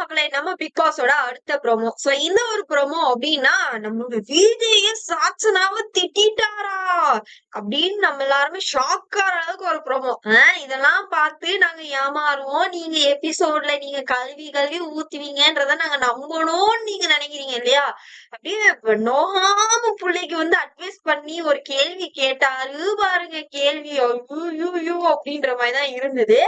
மக்களே நம்ம பிக் பாஸோட அடுத்த ப்ரோமோ சோ இந்த ஒரு ப்ரோமோ அப்படின்னா நம்மளோட விஜய சாட்சனாவ திட்டாரா? அப்படின்னு நம்ம எல்லாருமே ஷாக் ஆற அளவுக்கு ஒரு ப்ரோமோ இதெல்லாம் பார்த்து நாங்க ஏமாறுவோம். நீங்க எபிசோட்ல நீங்க கல்வி கல்வி ஊத்துவீங்கன்றத நாங்க நம்பணும்னு நீங்க நினைக்கிறீங்க இல்லையா? அப்படியே நோகாம பிள்ளைக்கு வந்து அட்வைஸ் பண்ணி ஒரு கேள்வி கேட்டாரு பாருங்க கேள்வி. ஐயோ அப்படின்ற மாதிரிதான் இருந்தது.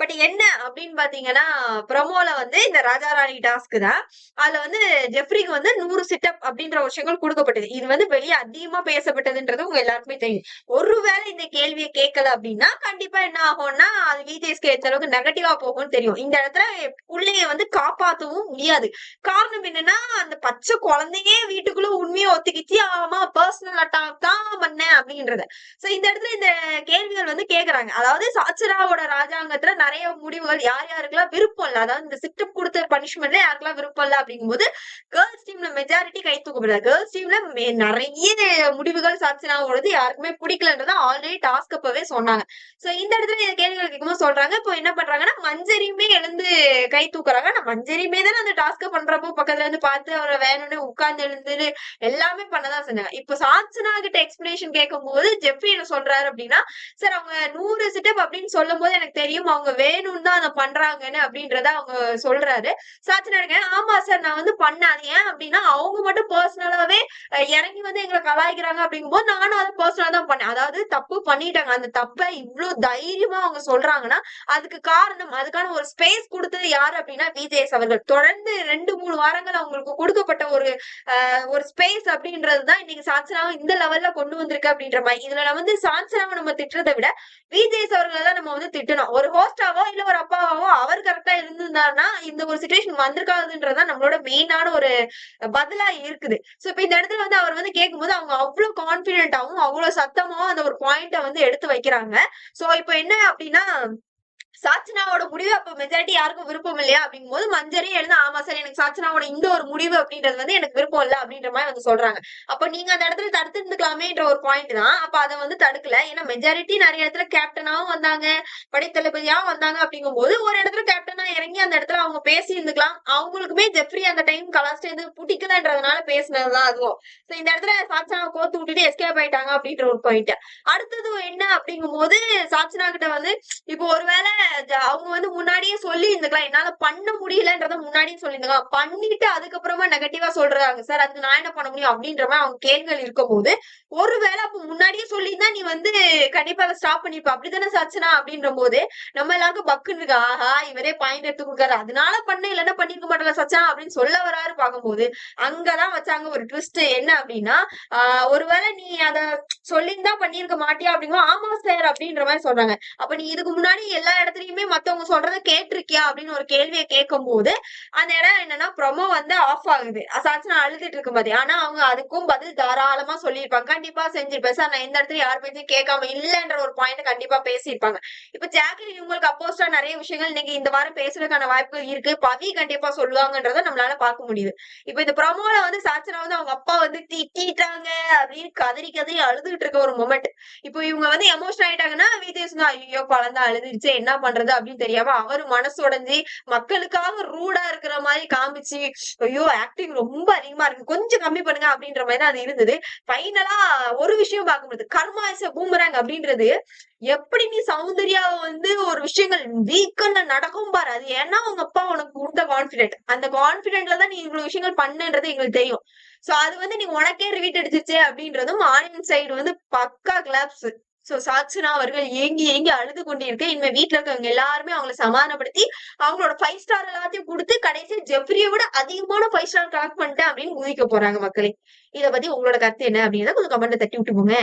பட் என்ன அப்படின்னு பாத்தீங்கன்னா ப்ரமோல வந்து இந்த ராஜா ராணி டாஸ்க் தான். அதுல வந்து ஜெஃப்ரிக்கு வந்து நூறு சிட்டப் அப்படின்ற விஷயங்கள் கொடுக்கப்பட்டது. இது வந்து வெளியே அதிகமா பேசப்பட்டதுன்றது உங்க எல்லாருக்குமே தெரியும். ஒருவேளை இந்த கேள்வியை கேட்கல அப்படின்னா கண்டிப்பா என்ன ஆகும்னா அது விஜேஸ்க்கு ஏற்ற அளவுக்கு நெகட்டிவா போகும்னு தெரியும். இந்த இடத்துல பிள்ளைய வந்து காப்பாத்தவும் முடியாது. காரணம் என்னன்னா அந்த பச்சை குழந்தையே வீட்டுக்குள்ள உண்மையை ஒத்துக்கிச்சு. ஆமா பர்சனல் அட்டாக் தான் பண்ணேன் அப்படின்றத. சோ இந்த இடத்துல இந்த கேள்விகள் வந்து கேக்குறாங்க. அதாவது சாச்சராவோட ராஜாங்கத்துல நிறைய முடிவுகள் யார் யாருக்கெல்லாம் விருப்பம் இல்ல? அதாவது இந்த சிட்டப் கொடுத்த பனிஷ்மெண்ட்ல யாருக்கெல்லாம் விருப்பம் இல்ல அப்படிங்கும்போது கேர்ள்ஸ் டீம்ல மெஜாரிட்டி கை தூக்கப்படாது கேர்ள்ஸ் டீம்ல நிறைய முடிவுகள் சாட்சினாவோடது யாருக்குமே பிடிக்கலன்றத ஆல்ரெடி டாஸ்க் அப்பவே சொன்னாங்க. சோ இந்த இடத்துல இந்த கேள்விகள் கேட்கும்போது சொல்றாங்க. இப்போ என்ன பண்றாங்கன்னா மஞ்சரியுமே எழுந்து கை தூக்குறாங்க. ஆனா மஞ்சரியுமே தானே அந்த டாஸ்க பண்றப்போ பக்கத்துல இருந்து பார்த்து அவரை வேணும்னு உட்கார்ந்து எழுந்து எல்லாமே பண்ணதான் செஞ்சாங்க. இப்ப சாட்சனா கிட்ட எக்ஸ்பிளேஷன் கேட்கும் போது ஜெஃப்ரி என்ன சொல்றாரு அப்படின்னா சார் அவங்க நூறு சிட்டப் அப்படின்னு சொல்லும் போது எனக்கு தெரியும். அவங்க வேணும்னு தான் அதை பண்றாங்கன்னு அப்படின்றத அவங்க சொல்றாரு. சாட்சனா ஆமா சார் நான் வந்து பண்ணாது. ஏன் அப்படின்னா அவங்க மட்டும் பர்சனலாவே இறங்கி வந்து எங்களை கலாய்க்கிறாங்க அப்படிங்கும் போது நானும் அதை பர்சனலா தான் பண்ணேன். அதாவது தப்பு பண்ணிட்டாங்க. அந்த தப்பை இவ்வளவு தைரியமா அவங்க சொல்றாங்கன்னா அதுக்கு காரணம் அதுக்கான ஒரு ஸ்பேஸ் கொடுத்தது யாரு அப்படின்னா விஜேஎஸ் அவர்கள். தொடர்ந்து ரெண்டு மூணு வாரங்கள் அவங்களுக்கு கொடுக்கப்பட்ட ஒரு ஒரு ஸ்பேஸ் அப்படின்றதுதான் இன்னைக்கு சாட்சனாவை இந்த லெவல்ல கொண்டு வந்திருக்கு அப்படின்ற மாதிரி. இதுல வந்து சாட்சனாவை நம்ம திட்டுறதை விட விஜேஎஸ் அவர்களை தான் நம்ம வந்து திட்டணும். ஒரு ஹோஸ்டாவோ இல்ல ஒரு அப்பாவோ அவர் கரெக்டா இருந்திருந்தாருன்னா இந்த ஒரு சுச்சுவேஷன் வந்திருக்காதுன்றதுதான் நம்மளோட மெயினான ஒரு பதிலா இருக்குது. சோ இப்ப இந்த இடத்துல வந்து அவர் வந்து கேட்கும்போது அவங்க அவ்வளவு கான்பிடென்டாவும் அவ்வளவு சத்தமாவும் அந்த ஒரு பாயிண்ட வந்து எடுத்து வைக்கிறாங்க. சோ இப்ப என்ன அப்படின்னா சாச்சனாவோட முடிவு அப்ப மெஜாரிட்டி யாருக்கும் விருப்பம் இல்லையா அப்படிங்கும் போது மஞ்சரி எழுந்து ஆமா சார் எனக்கு சாச்சனாவோட இந்த ஒரு முடிவு அப்படின்றது வந்து எனக்கு விருப்பம் இல்ல அப்படின்ற மாதிரி வந்து சொல்றாங்க. அப்ப நீங்க அந்த இடத்துல தடுத்து இருந்துக்கலாமேன்ற ஒரு பாயிண்ட் தான். அப்ப அதை வந்து தடுக்கல. ஏன்னா மெஜாரிட்டி நிறைய இடத்துல கேப்டனாவும் வந்தாங்க படைத்தளபதியாவும் வந்தாங்க அப்படிங்கும் போது ஒரு இடத்துல கேப்டனா இறங்கி அந்த இடத்துல அவங்க பேசி இருந்துக்கலாம். அவங்களுக்குமே ஜெஃப்ரி அந்த டைம் கலாஸ்ட் எது பிடிக்கலன்றதுனால பேசினதுதான் அதுவும். சோ இந்த இடத்துல சாச்சனா கோத்து விட்டுட்டு எஸ்கேப் ஆயிட்டாங்க அப்படின்ற ஒரு பாயிண்ட் அடுத்தது என்ன அப்படிங்கும் போது சாச்சனா கிட்ட வந்து இப்போ ஒருவேளை அவங்க வந்து முன்னாடியே சொல்லி இருந்துக்கலாம் என்னால பண்ண முடியலன்றத முன்னாடியே சொல்லியிருந்தாங்க பண்ணிட்டு அதுக்கப்புறமா நெகட்டிவா சொல்றாங்க. சார் அது நான் என்ன பண்ண முடியும்? அப்படின்ற மாதிரி அவங்க கேள்விகள் இருக்கும் போது ஒருவேளை அப்ப முன்னாடியே சொல்லியிருந்தா நீ வந்து கண்டிப்பா அதை ஸ்டாப் பண்ணிருப்ப. அப்படித்தானே சாச்சுனா? அப்படின்ற போது நம்ம எல்லாருக்கும் பக்குன்னு இருக்கு. ஆஹா இவரே பாயிண்ட் எடுத்து கொடுக்காரு அதனால பண்ண இல்லைன்னா பண்ணிருக்க மாட்டல சச்சா? அப்படின்னு சொல்ல வராரு பார்க்கும்போது அங்கதான் வச்சாங்க ஒரு ட்விஸ்ட் என்ன அப்படின்னா ஆஹ் ஒருவேளை நீ அத சொல்லியிருந்தா பண்ணிருக்க மாட்டியா? அப்படிங்கோ ஆமா சார். அப்படின்ற மாதிரி சொல்றாங்க. அப்ப நீ இதுக்கு முன்னாடி எல்லா இடத்துல இடத்துலயுமே மத்தவங்க சொல்றத கேட்டிருக்கியா அப்படின்னு ஒரு கேள்வியை கேட்கும் போது அந்த இடம் என்னன்னா ப்ரொமோ வந்து ஆஃப் ஆகுது. அசாச்சு நான் அழுதுட்டு இருக்கும் மாதிரி ஆனா அவங்க அதுக்கும் பதில் தாராளமா சொல்லியிருப்பாங்க. கண்டிப்பா செஞ்சிருப்பேன். சார் நான் எந்த இடத்துல யார் பேச்சும் கேட்காம இல்லைன்ற ஒரு பாயிண்ட் கண்டிப்பா பேசியிருப்பாங்க. இப்ப ஜாக்லி இவங்களுக்கு அப்போஸ்டா நிறைய விஷயங்கள் இன்னைக்கு இந்த வாரம் பேசுறதுக்கான வாய்ப்புகள் இருக்கு. பவி கண்டிப்பா சொல்லுவாங்கன்றத நம்மளால பார்க்க முடியுது. இப்ப இந்த ப்ரொமோல வந்து சாச்சனா வந்து அவங்க அப்பா வந்து திட்டாங்க அப்படின்னு கதறி கதறி அழுதுகிட்டு இருக்க ஒரு மொமெண்ட் இப்போ இவங்க வந்து எமோஷன் ஆயிட்டாங்கன்னா வீட்டு ஐயோ குழந்தை அழுதுருச்சு என்ன பண்றது அப்படின்னு தெரியாம அவரு மனசு உடஞ்சி மக்களுக்காக ரூடா இருக்கிற மாதிரி காமிச்சு ஐயோ ஆக்டிங் ரொம்ப அதிகமா இருக்கு கொஞ்சம் கம்மி பண்ணுங்க அப்படின்ற மாதிரி தான் அது இருந்தது. ஃபைனலா ஒரு விஷயம் பார்க்க முடியுது கர்மா இஸ் பூமராங் அப்படின்றது எப்படி நீ சௌந்தர்யாவை வந்து ஒரு விஷயங்கள் வீக்கல்ல நடக்கும் பாரு. அது ஏன்னா உங்க அப்பா உனக்கு கொடுத்த கான்பிடென்ட் அந்த கான்பிடென்ட்ல தான் நீ இவ்வளவு விஷயங்கள் பண்ணுன்றது எங்களுக்கு தெரியும். சோ அது வந்து நீ உனக்கே ரிவீட் அடிச்சிச்சு அப்படின்றதும் ஆன்லைன் சைடு வந்து பக்கா கிளாப்ஸ் சோ சாக்சனா அவர்கள் ஏங்கி ஏங்கி அழுது கொண்டிருக்க இனிமே வீட்டுல இருக்கவங்க எல்லாருமே அவங்கள சமாதானப்படுத்தி அவங்களோட ஃபைவ் ஸ்டார் எல்லாத்தையும் கொடுத்து கடைசியில் ஜெஃப்ரியை விட அதிகமான ஃபைவ் ஸ்டார் கலெக்ட் பண்ணிட்டேன் அப்படின்னு குதிக்க போறாங்க மக்களே. இத பத்தி உங்களோட கருத்து என்ன அப்படின்றத கொஞ்சம் கமெண்ட்ல தட்டி விட்டு போங்க